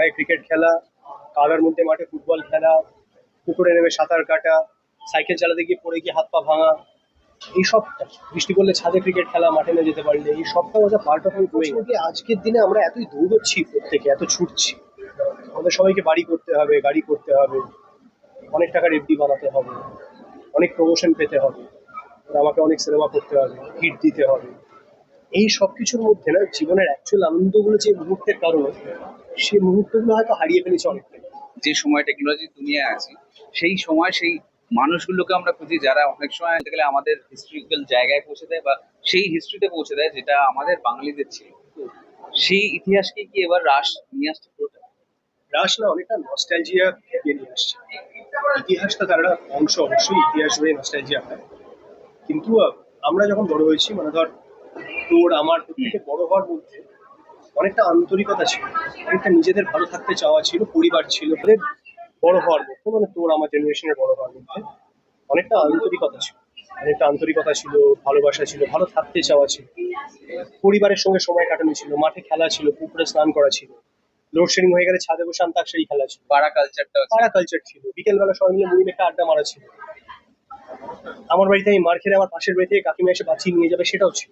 পাড়ায় ক্রিকেট খেলা, কাদার মধ্যে মাঠে ফুটবল খেলা, পুকুরে নেমে সাঁতার কাটা সাইকেল চালাতে গিয়ে পড়ে গিয়ে হাত পা ভাঙা এই সবটা বৃষ্টি পড়লে ছাদে ক্রিকেট খেলা, মাঠে না যেতে পারলে এই সবটা ওয়াজ পার্ট অফ গ্রোয়িং আজকের দিনে আমরা এতই দৌড়চ্ছি প্রত্যেকে, এত ছুটছি? আমাদের সবাইকে বাড়ি করতে হবে, গাড়ি করতে হবে, অনেক টাকার এফডি বানাতে হবে, অনেক প্রমোশন পেতে হবে আমাকে অনেক সিনেমা করতে হবে হিট দিতে হবে। এই সব কিছুর মধ্যে না, জীবনের অ্যাকচুয়াল আনন্দগুলো যে মুহূর্তের কারণে সেই মুহূর্তগুলো হয়তো হারিয়ে ফেলেছে অনেকটাই যে সময় টেকনোলজি দুনিয়ায় আছি সেই সময় সেই মানুষগুলোকে আমরা খুঁজি যারা অনেক সময় গেলে আমাদের হিস্ট্রিক্যাল জায়গায় পৌঁছে দেয় বা সেই হিস্ট্রিতে পৌঁছে দেয় যেটা আমাদের বাঙালিদের ছিল। সেই ইতিহাসকে কি এবার রাস নিয়ে আসছে পুরোটা? রাস না অনেকটা নস্টালজিয়া ফিরিয়ে নিয়ে আসছে। ইতিহাসটা তার একটা অংশ অবশ্যই ইতিহাস জুড়ে নস্টালজিয়া হয়। কিন্তু আমরা যখন বড় হয়েছি মানে ধর তোর আমার প্রত্যেকে বড় হওয়ার মধ্যে অনেকটা আন্তরিকতা ছিল অনেকটা নিজেদের ভালো থাকতে চাওয়া ছিল পরিবার ছিল। ওদের বড় হওয়ার মধ্যে মানে তোর আমার জেনারেশনের বড় হওয়ার মধ্যে অনেকটা আন্তরিকতা ছিল। অনেকটা আন্তরিকতা ছিল ভালোবাসা ছিল ভালো থাকতে চাওয়া ছিল। পরিবারের সঙ্গে সময় কাটানো ছিল মাঠে খেলা ছিল পুকুরে স্নান করা ছিল। লোডশেডিং হয়ে গেলে ছাদে বসে আন্তাক্ষরী খেলা ছিল। পাড়া কালচারটা পাড়া কালচার ছিল। বিকেলবেলা সবাই মিলে মুড়ি মেখে আড্ডা মারা ছিল। আমার বাড়িতে আমি মার খেলে আমার পাশের বাড়ি থেকে কাকিমা এসে বাঁচিয়ে নিয়ে যাবে সেটাও ছিল।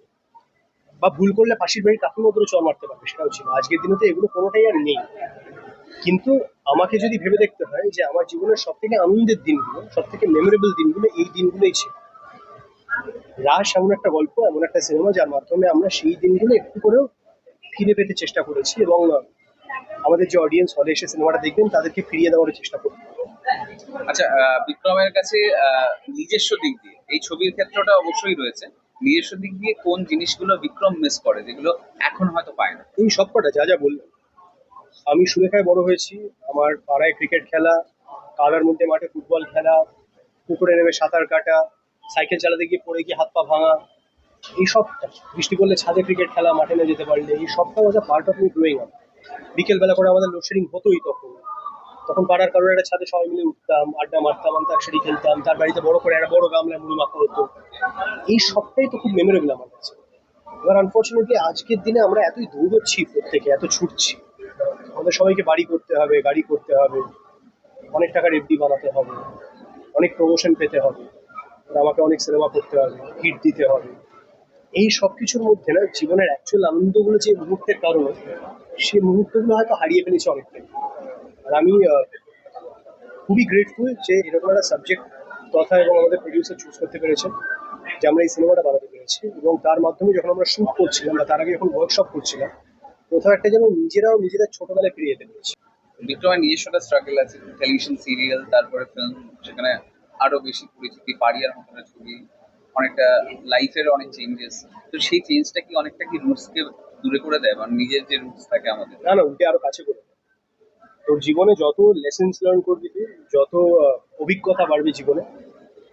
বা ভুল করলে পাশের বাড়ির কাকিমা উপরে চল মারতে পারবে, সেটাও ছিল। আজকের দিনে তো এগুলো কোনোটাই আর নেই। কিন্তু আমাকে যদি ভেবে দেখতে হয় যে আমার জীবনের সব থেকে আনন্দের দিনগুলো সব থেকে মেমোরেবল দিনগুলো এই দিনগুলোই ছিল। রাস এমন একটা গল্প, এমন একটা সিনেমা যার মাধ্যমে আমরা সেই দিনগুলো একটু করেও ফিরে পেতে চেষ্টা করেছি এবং আমাদের যে অডিয়েন্স হলে এসে সিনেমাটা দেখবেন, তাদেরকে ফিরিয়ে দেওয়ার চেষ্টা করব। আচ্ছা বিক্রমের কাছে নিজস্ব দিক দিয়ে এই ছবির ক্ষেত্রটা অবশ্যই রয়েছে। নিজস্ব দিক দিয়ে কোন জিনিসগুলো বিক্রম মিস করে, যেগুলো এখন হয়তো পায় না? এই সবকটা যা যা বললাম আমি সুরেখায় বড় হয়েছি। আমার পাড়ায় ক্রিকেট খেলা, কাদার মধ্যে মাঠে ফুটবল খেলা, পুকুরে নেমে সাঁতার কাটা সাইকেল চালাতে গিয়ে পড়ে গিয়ে হাত পা ভাঙা, এই সবটা। বৃষ্টি পড়লে ছাদে ক্রিকেট খেলা, মাঠে না যেতে পারলে, এই সবটা was part of me growing up বিকেলবেলা করে আমাদের লোডশেডিং হতোই তখন। তখন পাড়ার কারোর একটা ছাদে সবাই মিলে উঠতাম, আড্ডা মারতাম আন্তাক্ষরী খেলতাম। তার বাড়িতে বড় করে একটা বড় গামলা মুড়ি মাখা হতো। এই সবটাই তো খুব মেমোরেবল আমার কাছে। এবার আনফর্চুনেটলি আজকের দিনে আমরা এতই দৌড়চ্ছি প্রত্যেকে, এত ছুটছি। আমাদের সবাইকে বাড়ি করতে হবে, গাড়ি করতে হবে, অনেক টাকার এফডি বানাতে হবে, অনেক প্রমোশন পেতে হবে, আমাকে অনেক সিনেমা করতে হবে হিট দিতে হবে। এই সব কিছুর মধ্যে না জীবনের অ্যাকচুয়াল আনন্দগুলো যে মুহূর্তের কারণ সেই মুহূর্তগুলো হয়তো হারিয়ে ফেলেছে অনেকটাই। আর আমি খুবই গ্রেটফুল যে এরকম একটা সাবজেক্ট কথা এবং আমাদের প্রডিউসার চুজ করতে পেরেছেন। যে আমরা এই সিনেমাটা বানাতে পেরেছি এবং তার মাধ্যমে যখন আমরা শুট করছিলাম বা তার আগে যখন ওয়ার্কশপ করছিলাম কোথাও একটা যেন নিজেরাও নিজেদের ছোটবেলায় ফিরিয়ে যেতে পেরেছি বিক্রমের নিজস্বটা স্ট্রাগল আছে টেলিভিশন সিরিয়াল তারপরে ফিল্ম সেখানে আরও বেশি পরিচিতি পারিয়ার একটা ছবি অনেকটা লাইফের অনেক চেঞ্জেস তো সেই চেঞ্জটা কি অনেকটা কি রুটসকে দূরে করে দেয় মানে নিজের যে রুটস থাকে আমাদের? না না উল্টে আরও কাছে করে। তোর জীবনে যত লেসেন্স লার্ন করবি তুই যত অভিজ্ঞতা বাড়বি জীবনে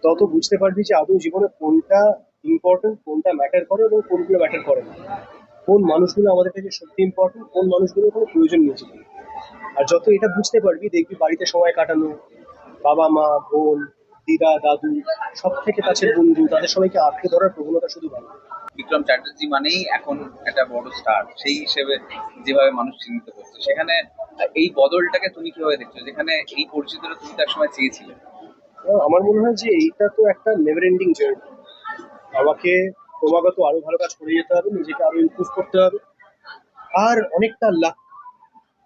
তত বুঝতে পারবি যে আদৌ জীবনে কোনটা ইম্পর্টেন্ট কোনটা ম্যাটার করে এবং কোনগুলো ম্যাটার করে না। কোন মানুষগুলো আমাদের কাছে সত্যি ইম্পর্টেন্ট কোন মানুষগুলোর কোনো প্রয়োজন নেই আর যত এটা বুঝতে পারবি, দেখবি বাড়িতে সময় কাটানো, বাবা মা, বোন, দিদা, দাদু, সব থেকে কাছের বন্ধু, তাদের সবাইকে আটকে ধরার প্রবণতা শুধু ভালো বিক্রম চ্যাটার্জি মানেই এখন একটা বড় স্টার সেই হিসেবে যেভাবে মানুষ চিহ্নিত করছে। সেখানে এই বদলটাকে তুমি কীভাবে দেখছ? যেখানে এই পরিচিতিটা তুমি তার সময় চেয়েছিলে। আমার মনে হয় যে এইটা তো একটা নেভার এন্ডিং জার্নি আমাকে ক্রমাগত আরও ভালো কাজ করে যেতে হবে, নিজেকে আরও ইমপ্রুভ করতে হবে, আর অনেকটা লাক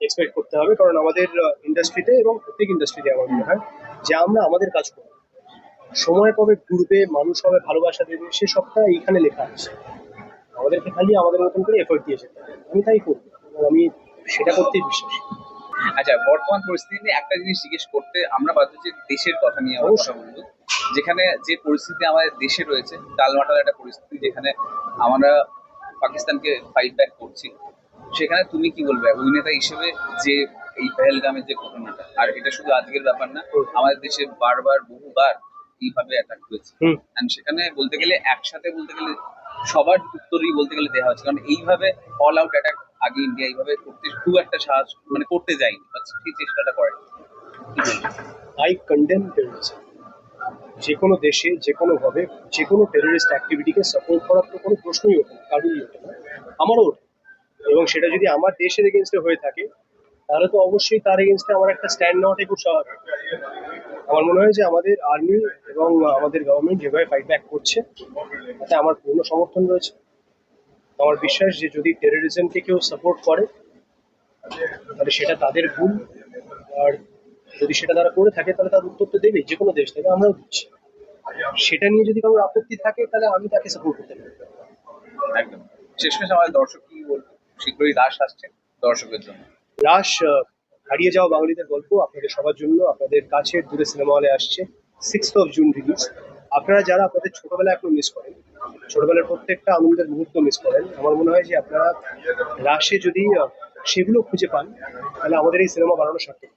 এক্সপেক্ট করতে হবে, কারণ আমাদের ইন্ডাস্ট্রিতে এবং প্রত্যেক ইন্ডাস্ট্রিতে আমার মনে হয় যে আমরা আমাদের কাজ করব। সময় কবে ঘুরবে, মানুষ হবে ভালোবাসা দেবে, সে সবটা এইখানে লেখা আছে। আমাদেরকে খালি আমাদের মতন করে এফোর্ট দিয়ে যেতে আমি তাই করব আমি সেটা করতেই বিশ্বাসী। আচ্ছা বর্তমান পরিস্থিতি একটা জিনিস জিজ্ঞেস করতে আমরা বাধ্য যে দেশের কথা নিয়ে কথা বলব যেখানে যে পরিস্থিতি আমাদের দেশে রয়েছে টালমাটাল একটা পরিস্থিতি যেখানে আমরা পাকিস্তানকে ফাইট ব্যাক করছি সেখানে তুমি কি বলবে? অভিনেতা হিসেবে যে এই পেহেলগামের যে ঘটনাটা আর এটা শুধু আজকের ব্যাপার না আমাদের দেশে বারবার বহুবার এইভাবে অ্যাটাক হয়েছে। সেখানে বলতে গেলে একসাথে বলতে গেলে সবার উত্তরই বলতে গেলে দেওয়া হচ্ছে। কারণ এইভাবে অল আউট অ্যাটাক আগে ইন্ডিয়া এইভাবে করতে খুব একটা সাহায্য মানে করতে যায়নি বা চেষ্টাটা করে। আই কন্ডেম যে কোনো দেশে যে কোনো ভাবে যে কোনো টেরোরিস্ট অ্যাক্টিভিটিকে সাপোর্ট করার তো কোনো প্রশ্নই ওঠে না, কারোরই ওঠে না। আমারও ওঠে। এবং সেটা যদি আমার দেশের এগেনস্টে হয়ে থাকে, তাহলে তো অবশ্যই তার এগেনস্টে আমার একটা স্ট্যান্ড নেওয়াটাই খুব স্বাভাবিক। আমার মনে হয় যে আমাদের আর্মি এবং আমাদের গভর্নমেন্ট যেভাবে ফাইট ব্যাক করছে, তাতে আমার পূর্ণ সমর্থন রয়েছে। আমার বিশ্বাস যে যদি টেরোরিজমকে কেউ সাপোর্ট করে তাহলে সেটা তাদের ভুল। আর যদি সেটা তারা করে থাকে তাহলে তার উত্তর তো দেবেই যে কোনো দেশ থেকে আমরাও দিচ্ছি। সেটা নিয়ে যদি কারোর আপত্তি থাকে তাহলে আমি তাকে সাপোর্ট করতে পারি। একদম। শেষমেশ আমাদের দর্শক কি বলব? শীঘ্রই রাস আসছে দর্শকের জন্য। রাস হারিয়ে যাওয়া বাঙালিদের গল্প আপনাদের সবার জন্য আপনাদের কাছের দূরে সিনেমা হলে আসছে। সিক্স অফ জুন রিলিজ আপনারা যারা আপনাদের ছোটবেলা এখনও মিস করেন, ছোটবেলার প্রত্যেকটা আনন্দের মুহূর্ত মিস করেন, আমার মনে হয় যে আপনারা রাশে যদি সেগুলো খুঁজে পান, তাহলে আমাদের এই সিনেমা বানানো সার্থক।